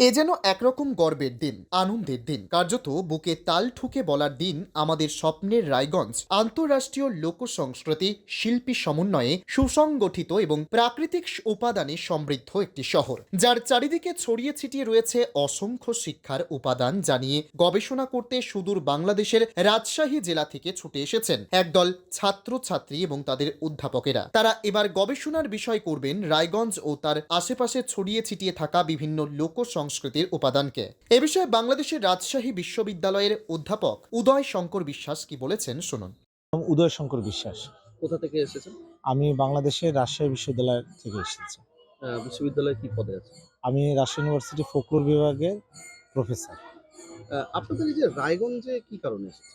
এ যেন একরকম গর্বের দিন, আনন্দের দিন। কার্যত বুকে তাল ঠুকে বলার দিন আমাদের স্বপ্নের রায়গঞ্জ আন্তঃরাষ্ট্রীয় লোক সংস্কৃতি শিল্পী সমন্বয়ে সুসংগঠিত এবং প্রাকৃতিক উপাদানে সমৃদ্ধ একটি শহর, যার চারিদিকে ছড়িয়ে ছিটিয়ে রয়েছে অসংখ্য শিক্ষার উপাদান জানিয়ে গবেষণা করতে সুদূর বাংলাদেশের রাজশাহী জেলা থেকে ছুটে এসেছেন একদল ছাত্রছাত্রী এবং তাদের অধ্যাপকেরা। তারা এবার গবেষণার বিষয় করবেন রায়গঞ্জ ও তার আশেপাশে ছড়িয়ে ছিটিয়ে থাকা বিভিন্ন লোক সংস্কৃতির উপাদানকে। এ বিষয়ে বাংলাদেশের রাজশাহী বিশ্ববিদ্যালয়ের অধ্যাপক উদয় শঙ্কর বিশ্বাস কি বলেছেন শুনুন। উদয় শঙ্কর বিশ্বাস। কোথা থেকে এসেছেন? আমি বাংলাদেশের রাজশাহী বিশ্ববিদ্যালয় থেকে এসেছি। বিশ্ববিদ্যালয়ে কি পদে আছে আমি রাজশাহী ইউনিভার্সিটি ফোকলোর বিভাগের প্রফেসর। আহ, আপনাদের এই যে রায়গঞ্জে কি কারণে এসেছে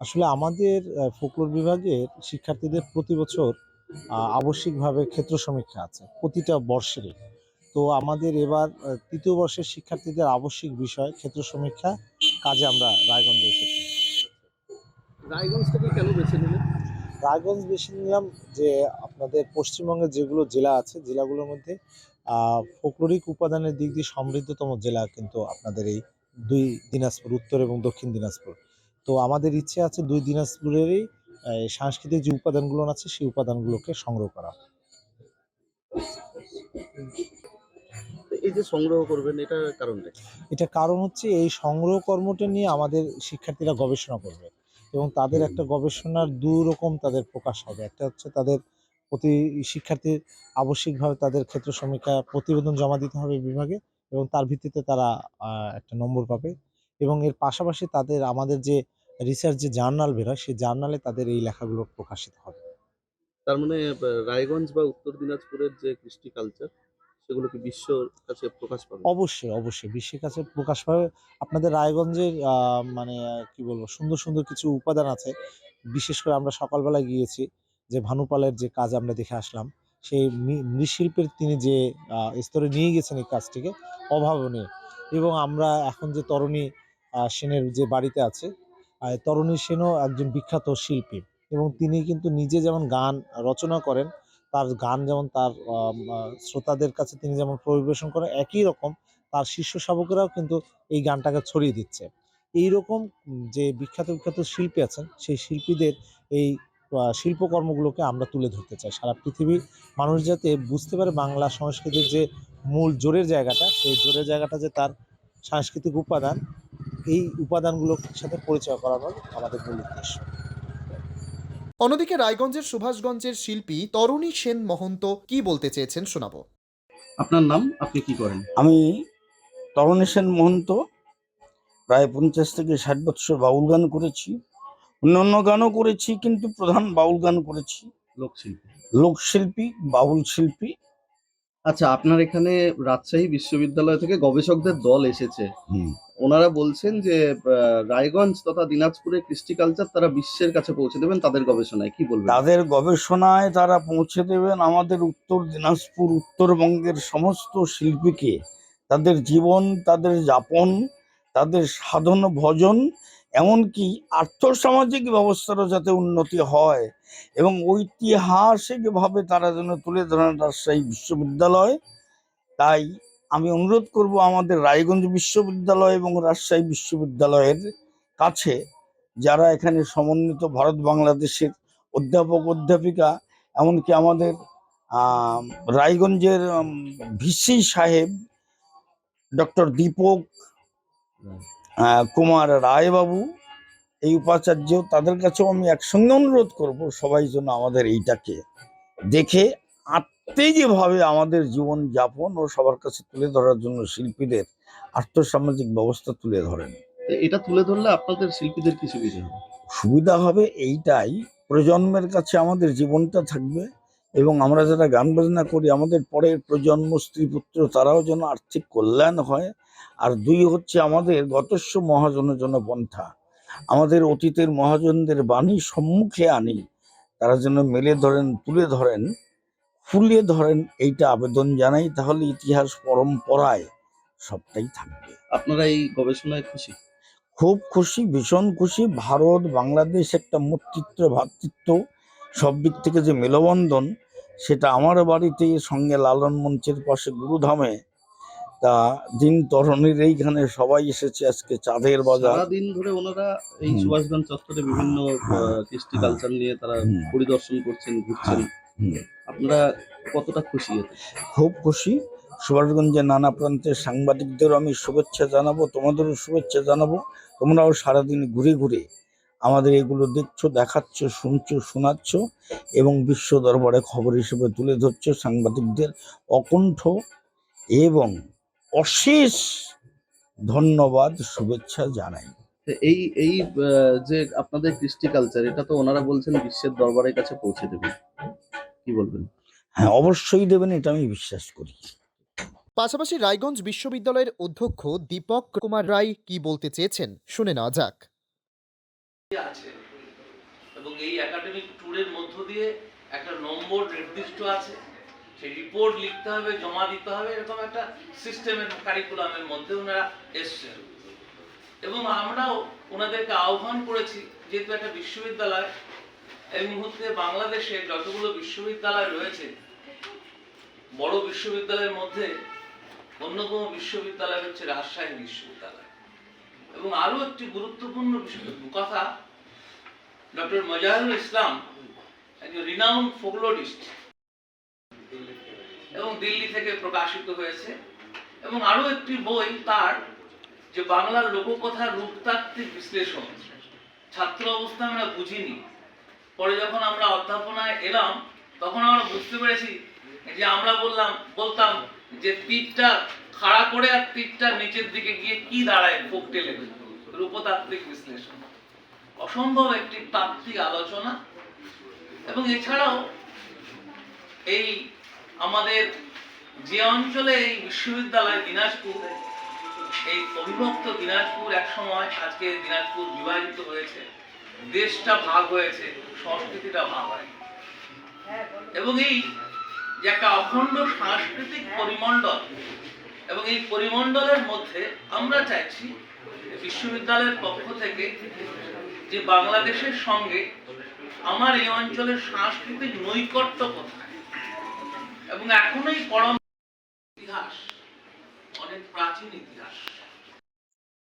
আসলে আমাদের ফোকলোর বিভাগের শিক্ষার্থীদের প্রতি বছর আহ, আবশ্যিকভাবে ক্ষেত্র সমীক্ষা আছে। প্রতিটা বর্ষেরই। তো আমাদের এবার তৃতীয় বর্ষের শিক্ষার্থীদের আবশ্যিক বিষয় ক্ষেত্র সমীক্ষা কাজে আমরা রায়গঞ্জে এসেছি। রায়গঞ্জ থেকে কেন বেছে নিলেন? রায়গঞ্জ বেছে নিলাম যে আপনাদের পশ্চিমবঙ্গের যেগুলো জেলা আছে জেলাগুলোর মধ্যে ফোকলোরিক উপাদানের দিক দিয়ে সমৃদ্ধতম জেলা কিন্তু আপনাদের এই দুই দিনাজপুর উত্তর এবং দক্ষিণ দিনাজপুর। তো আমাদের ইচ্ছে আছে দুই দিনাজপুরেরই সাংস্কৃতিক যে উপাদানগুলো আছে সেই উপাদানগুলোকে সংগ্রহ করা। এই যে সংগ্রহ করবেন এটার কারণটা এটা কারণ হচ্ছে এই সংগ্রহ কর্মটা নিয়ে আমাদের শিক্ষার্থীরা গবেষণা করবে এবং তাদের একটা গবেষণার দু রকম তাদের প্রকাশ হবে। একটা হচ্ছে তাদের প্রতি শিক্ষার্থীর আবশ্যিকভাবে তাদের ক্ষেত্র সমীক্ষা প্রতিবেদন জমা দিতে হবে বিভাগে এবং তার ভিত্তিতে তারা একটা নম্বর পাবে এবং এর পাশাপাশি তাদের আমাদের যে রিসার্চ যে জার্নাল বেরোয় সেই জার্নালে তাদের এই লেখাগুলো প্রকাশিত হবে। তার মানে রায়গঞ্জ বা উত্তর দিনাজপুরের যে কৃষ্টি কালচার সেগুলো কি বিশ্বর কাছে প্রকাশ পাবে? অবশ্যই অবশ্যই। বিশ্বের কাছে প্রকাশ পাবে। আপনাদের রায়গঞ্জের মানে কি বলব, সুন্দর সুন্দর কিছু উপাদান আছে। বিশেষ করে আমরা সকালবেলায় গিয়েছি যে ভানুপালের যে কাজ আমরা দেখে আসলাম, সেই মি- মৃৎশিল্পের তিনি যে স্তরে নিয়ে গেছেন এই কাজটিকে, অভাবনীয়। এবং আমরা এখন যে তরুণী সেনের যে বাড়িতে আছে তরুণী সেনও একজন বিখ্যাত শিল্পী। এবং তিনি কিন্তু নিজে যেমন গান রচনা করেন তার গান যেমন তার শ্রোতাদের কাছে তিনি যেমন পরিবেশন করেন, একই রকম তার শিষ্য শাবকেরাও কিন্তু এই গানটাকে ছড়িয়ে দিচ্ছে। এই রকম যে বিখ্যাত বিখ্যাত শিল্পী আছেন, সেই শিল্পীদের এই শিল্পকর্মগুলোকে আমরা তুলে ধরতে চাই। সারা পৃথিবীর মানুষ যাতে বুঝতে পারে বাংলা সংস্কৃতির যে মূল জোরের জায়গাটা, সেই জোরের জায়গাটা যে তার সাংস্কৃতিক উপাদান, এই উপাদানগুলোর সাথে পরিচয় করানোর আমাদের মূল উদ্দেশ্য। অন্যদিকে রায়গঞ্জের সুভাষগঞ্জের শিল্পী তরুণী সেন মহন্ত কি বলতে চেয়েছেন শোনাবো। আপনার নাম? আপনি কি করেন? আমি তরুণী সেন মহন্ত প্রায় পঞ্চাশ থেকে ষাট বছর বাউল গান করেছি। অন্যান্য গানও করেছি কিন্তু প্রধান বাউল গান করেছি। লোকশিল্পী। লোকশিল্পী বাউল শিল্পী। আচ্ছা আপনার এখানে রাজশাহী বিশ্ববিদ্যালয় থেকে গবেষকদের দল এসেছে। হুম। ওনারা বলছেন যে রায়গঞ্জ তথা দিনাজপুরের কৃষ্টি কালচার তারা বিশ্বের কাছে পৌঁছে দেবেন তাদের গবেষণায়। কি বলবেন? তাদের গবেষণায় তারা পৌঁছে দেবেন আমাদের উত্তর দিনাজপুর, উত্তরবঙ্গের সমস্ত শিল্পীকে। তাদের জীবন, তাদের যাপন, তাদের সাধন, ভজন, এমনকি আর্থসামাজিক ব্যবস্থারও যাতে উন্নতি হয় এবং ঐতিহাসিকভাবে তারা যেন তুলে ধরেন রাজশাহী বিশ্ববিদ্যালয়। তাই আমি অনুরোধ করব আমাদের রায়গঞ্জ বিশ্ববিদ্যালয় এবং রাজশাহী বিশ্ববিদ্যালয়ের কাছে যারা এখানে সমন্বিত ভারত বাংলাদেশের অধ্যাপক অধ্যাপিকা এমনকি আমাদের আম, রায়গঞ্জের ভিসি সাহেব ডক্টর দীপক কুমার রায়বাবু এই উপাচার্য তাদের কাছেও আমি একসঙ্গে অনুরোধ করব সবাই যেন আমাদের এইটাকে দেখে আত্মীয়ভাবে আমাদের জীবন যাপন ও সবার কাছে তুলে ধরার জন্য শিল্পীদের আর্থসামাজিক ব্যবস্থা তুলে ধরেন। এটা তুলে ধরলে আপনাদের শিল্পীদের কি সুবিধা হবে? সুবিধা হবে এইটাই প্রজন্মের কাছে আমাদের জীবনটা থাকবে এবং আমরা যারা গান বাজনা করি আমাদের পরের প্রজন্ম স্ত্রী পুত্র তারাও যেন আর্থিক কল্যাণ হয়। আর দুই হচ্ছে আমাদের গতস্ব মহাজনের জন্য পন্থা। আমাদের অতীতের মহাজনদের বাণী সম্মুখে আনি তারা যেন মেলে ধরেন তুলে ধরেন। ফুলিয়ে ধরেন এইটা আবেদন জানাই তাহলে ইতিহাস পরম্পরায় সবটাই থাকবে আপনারা এই গবেষণায় খুশি খুব খুশি ভীষণ খুশি ভারত বাংলাদেশ একটা মূর্তিত্ব ভ্রাতৃত্ব সব দিক থেকে যে মেলবন্ধন সেটা আমার বাড়িতে সঙ্গে লালন মঞ্চের পাশে গুরুধামে তা দিন তরণের এইখানে সবাই এসেছে আজকে চাঁদের বাজার সারাদিন ধরে ওনারা এই। সুভাষগঞ্জ চত্বরে বিভিন্ন হ্যাঁ। কৃষ্টি কালচার নিয়ে তারা পরিদর্শন করছেন ঘুরছেন হুম। আপনারা কতটা খুশি খুব খুশি। সুভাষগঞ্জের নানা প্রান্তের সাংবাদিকদেরও আমি শুভেচ্ছা জানাব তোমাদেরও শুভেচ্ছা জানাব। তোমরাও সারাদিন ঘুরে ঘুরে আমাদের এগুলো দেখছ দেখাচ্ছ শুনছো শোনাচ্ছ এবং বিশ্ব দরবারে খবর হিসেবে তুলে ধরছো সাংবাদিকদের অকণ্ঠ এবং অশেষ ধন্যবাদ শুভেচ্ছা জানাই। এই এই যে আপনাদের কৃষ্টি কালচার এটা তো ওনারা বলছেন বিশ্বের দরবারের কাছে পৌঁছে দেবে। কি বলবেন? হ্যাঁ অবশ্যই দেবেন এটা আমি বিশ্বাস করি। পাশাপাশি রায়গঞ্জ বিশ্ববিদ্যালয়ের অধ্যক্ষ দীপক কুমার রায় কি বলতে চেয়েছেন শুনে নেওয়া যাক। আছে এবং এই একাডেমিক ট্যুরের মধ্য দিয়ে একটা নম্বর নির্দিষ্ট আছে সেই রিপোর্ট লিখতে হবে জমা দিতে হবে এরকম একটা সিস্টেমের কারিকুলামের মধ্যে ওনারা এসছেন। এবং আমরাও ওনাদেরকে আহ্বান করেছি যেহেতু একটা বিশ্ববিদ্যালয় এই মুহূর্তে বাংলাদেশে যতগুলো বিশ্ববিদ্যালয় রয়েছে, বড় বিশ্ববিদ্যালয়ের মধ্যে অন্যতম বিশ্ববিদ্যালয় হচ্ছে রাজশাহী বিশ্ববিদ্যালয়। এবং আরও একটি গুরুত্বপূর্ণ কথা, ডক্টর মজাহিরুল ইসলাম একজন রিনাউন্ড ফোকলোরিস্ট এবং দিল্লি থেকে প্রকাশিত হয়েছে। এবং আরও একটি বই তার, যে বাংলার লোককথার রূপতাত্ত্বিক বিশ্লেষণ। ছাত্র অবস্থায় আমরা বুঝিনি। পরে যখন আমরা অধ্যাপনায় এলাম, তখন আমরা বুঝতে পেরেছি যে আমরা বললাম, বলতাম যে তীরটা খাড়া করে আর তীরটা নিচের দিকে গিয়ে কি দাঁড়ায় কোকটেলে রূপতাত্ত্বিক বিশ্লেষণ। অসম্ভব একটি তাত্ত্বিক আলোচনা। এবং এছাড়াও এই আমাদের যে অঞ্চলে এই বিশ্ববিদ্যালয় দিনাজপুর, এই অবিভক্ত দিনাজপুর এক সময় আজকে দিনাজপুর বিভাজিত হয়েছে। দেশটা ভাগ হয়েছে, সংস্কৃতিটা ভাগ হয়। এবং এই যে একটা অখণ্ড সাংস্কৃতিক পরিমণ্ডল, এবং এই পরিমণ্ডলের মধ্যে আমরা চাইছি বিশ্ববিদ্যালয়ের পক্ষ থেকে যে বাংলাদেশের সঙ্গে আমার এই অঞ্চলের সাংস্কৃতিক নৈকট্য কোথায়? এবং এখনোই পরম ইতিহাস, অনেক প্রাচীন ইতিহাস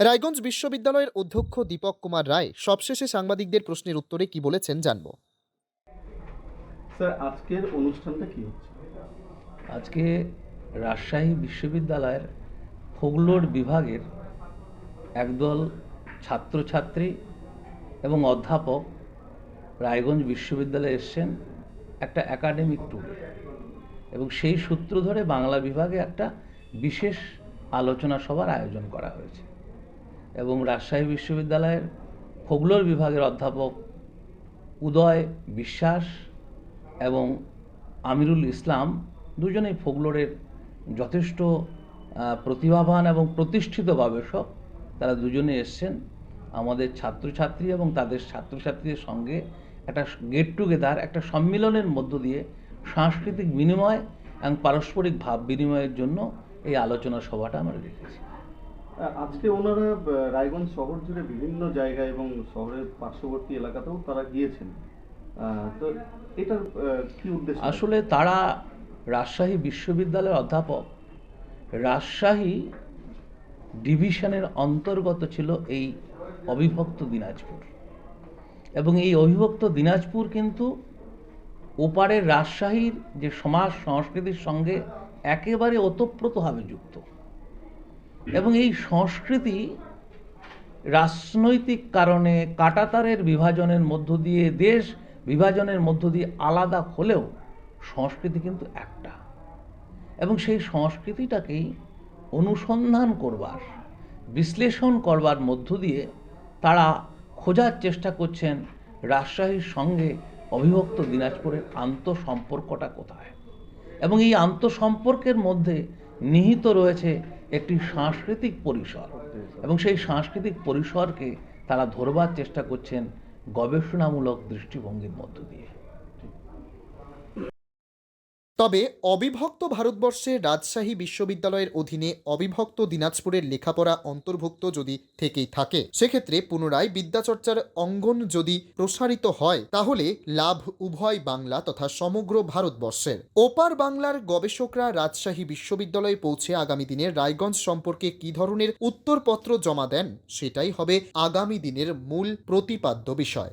রায়গঞ্জ বিশ্ববিদ্যালয়ের অধ্যক্ষ দীপক কুমার রায় সবশেষে সাংবাদিকদের প্রশ্নের উত্তরে কি বলেছেন জানব। স্যার আজকের অনুষ্ঠানটা কি হচ্ছে? আজকে রাজশাহী বিশ্ববিদ্যালয়ের ফোগলোর বিভাগের একদল ছাত্রছাত্রী এবং অধ্যাপক রায়গঞ্জ বিশ্ববিদ্যালয়ে এসছেন একটা একাডেমিক ট্যুর। এবং সেই সূত্র ধরে বাংলা বিভাগে একটা বিশেষ আলোচনা সভার আয়োজন করা হয়েছে। এবং রাজশাহী বিশ্ববিদ্যালয়ের ফোগলোর বিভাগের অধ্যাপক উদয় বিশ্বাস এবং আমিরুল ইসলাম দুজনেই ফোগলোরের যথেষ্ট প্রতিভাবান এবং প্রতিষ্ঠিত গবেষক। তারা দুজনে এসছেন আমাদের ছাত্রছাত্রী এবং তাদের ছাত্রছাত্রীদের সঙ্গে একটা গেট টুগেদার একটা সম্মিলনের মধ্য দিয়ে সাংস্কৃতিক বিনিময় এবং পারস্পরিক ভাব বিনিময়ের জন্য এই আলোচনা সভাটা আমরা রেখেছি। আজকে ওনারা রায়গঞ্জ শহর জুড়ে বিভিন্ন জায়গায় এবং শহরের পার্শ্ববর্তী এলাকাতেও তারা গিয়েছেন। তো এটার কি উদ্দেশ্য? আসলে তারা রাজশাহী বিশ্ববিদ্যালয়ের অধ্যাপক। রাজশাহী ডিভিশনের অন্তর্গত ছিল এই অবিভক্ত দিনাজপুর। এবং এই অবিভক্ত দিনাজপুর কিন্তু ওপারের রাজশাহীর যে সমাজ সংস্কৃতির সঙ্গে একেবারে ওতপ্রোতভাবে যুক্ত। এবং এই সংস্কৃতি রাজনৈতিক কারণে কাটাতারের বিভাজনের মধ্য দিয়ে, দেশ বিভাজনের মধ্য দিয়ে আলাদা হলেও সংস্কৃতি কিন্তু একটা। এবং সেই সংস্কৃতিটাকেই অনুসন্ধান করবার, বিশ্লেষণ করবার মধ্য দিয়ে তারা খোঁজার চেষ্টা করছেন রাজশাহীর সঙ্গে অবিভক্ত দিনাজপুরের আন্তঃসম্পর্কটা কোথায়। এবং এই আন্তঃসম্পর্কের মধ্যে নিহিত রয়েছে একটি সাংস্কৃতিক পরিসর। এবং সেই সাংস্কৃতিক পরিসরকে তারা ধরবার চেষ্টা করছেন গবেষণামূলক দৃষ্টিভঙ্গির মধ্য দিয়ে। তবে অবিভক্ত ভারতবর্ষে রাজশাহী বিশ্ববিদ্যালয়ের অধীনে অবিভক্ত দিনাজপুরের লেখাপড়া অন্তর্ভুক্ত যদি থেকেই থাকে, সেক্ষেত্রে পুনরায় বিদ্যাচর্চার অঙ্গন যদি প্রসারিত হয়, তাহলে লাভ উভয় বাংলা তথা সমগ্র ভারতবর্ষের। ওপার বাংলার গবেষকরা রাজশাহী বিশ্ববিদ্যালয়ে পৌঁছে আগামী দিনের রায়গঞ্জ সম্পর্কে কী ধরনের উত্তরপত্র জমা দেন, সেটাই হবে আগামী দিনের মূল প্রতিপাদ্য বিষয়।